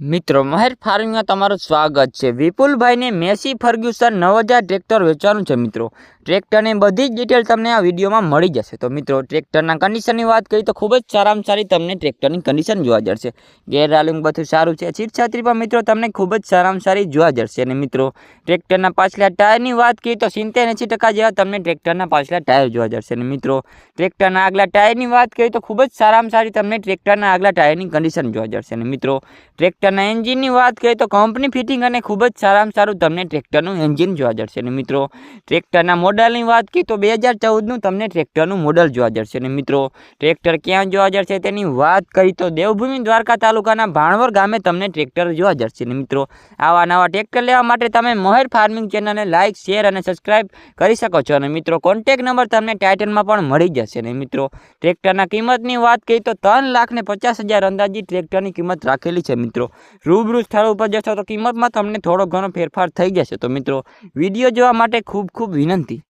મિત્રો, મહેર ફાર્મિંગમાં તમારું સ્વાગત છે. વિપુલભાઈને મેસી ફર્ગ્યુસન નવ હજાર ટ્રેક્ટર વેચવાનું છે, મિત્રો. ટ્રેક્ટરની બધી જ ડિટેલ તમને આ વિડીયોમાં મળી જશે. તો મિત્રો, ટ્રેક્ટરના કન્ડિશનની વાત કરીએ તો ખૂબ જ સારામાં સારી તમને ટ્રેક્ટરની કન્ડિશન જોવા જશે ગેર રાલિંગ બધું સારું છે. છાત્રી પણ મિત્રો તમને ખૂબ જ સારામાં સારી જોવા જશે અને મિત્રો, ટ્રેક્ટરના પાછલા ટાયરની વાત કરીએ તો સિત્તેર એંસી ટકા જેવા તમને ટ્રેક્ટરના પાછલા ટાયર જોવા જશે અને મિત્રો, ટ્રેક્ટરના આગલા ટાયરની વાત કરીએ તો ખૂબ જ સારામાં સારી તમને ટ્રેક્ટરના આગલા ટાયરની કન્ડિશન જોવા જશે અને મિત્રો, ટ્રેક્ટરના એન્જિનની વાત કરીએ તો કંપની ફિટિંગ અને ખૂબ જ સારામાં સારું તમને ટ્રેક્ટરનું એન્જિન જોવા જશે અને મિત્રો, ટ્રેક્ટરના મોડલની વાત કરીએ તો બે હજાર ચૌદનું તમને ટ્રેક્ટરનું મોડલ જોવા જશે અને મિત્રો, ટ્રેક્ટર ક્યાં જોવા જશે તેની વાત કરી તો દેવભૂમિ દ્વારકા તાલુકાના ભાણવર ગામે તમને ટ્રેક્ટર જોવા જશે અને મિત્રો, આવા નવા ટ્રેક્ટર લેવા માટે તમે મહેર ફાર્મિંગ ચેનલને લાઇક શેર અને સબસ્ક્રાઇબ કરી શકો છો. અને મિત્રો, કોન્ટેક નંબર તમને ટાઇટલમાં પણ મળી જશે. અને મિત્રો, ટ્રેક્ટરના કિંમતની વાત કરીએ તો ત્રણ લાખ ને પચાસ હજાર અંદાજી ટ્રેક્ટરની કિંમત રાખેલી છે. મિત્રો, રૂબરૂ સ્થળ ઉપર જશો તો કિંમતમાં તમને થોડો ઘણો ફેરફાર થઈ જશે. તો મિત્રો, વીડિયો જોવા માટે ખૂબ ખૂબ વિનંતી.